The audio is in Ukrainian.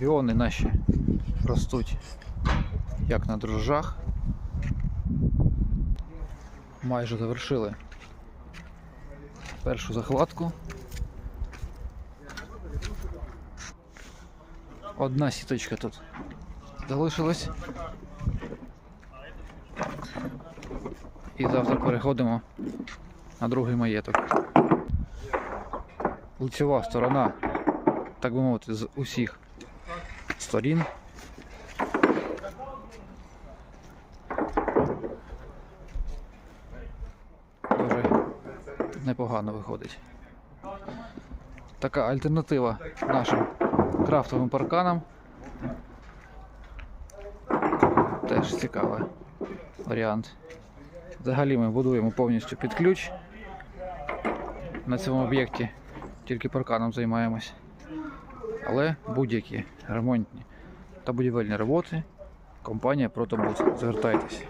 Біони наші ростуть як на дрожжах. Майже завершили першу захватку. Одна сіточка тут залишилась. І завтра переходимо на другий маєток. Лицьова сторона, так би мовити, з усіх сторін. Дуже непогано виходить. Така альтернатива нашим крафтовим парканам. Теж цікавий варіант. Взагалі ми будуємо повністю під ключ. На цьому об'єкті тільки парканом займаємось. Але будь-які ремонтні та будівельні роботи компанія Протобус. Звертайтесь.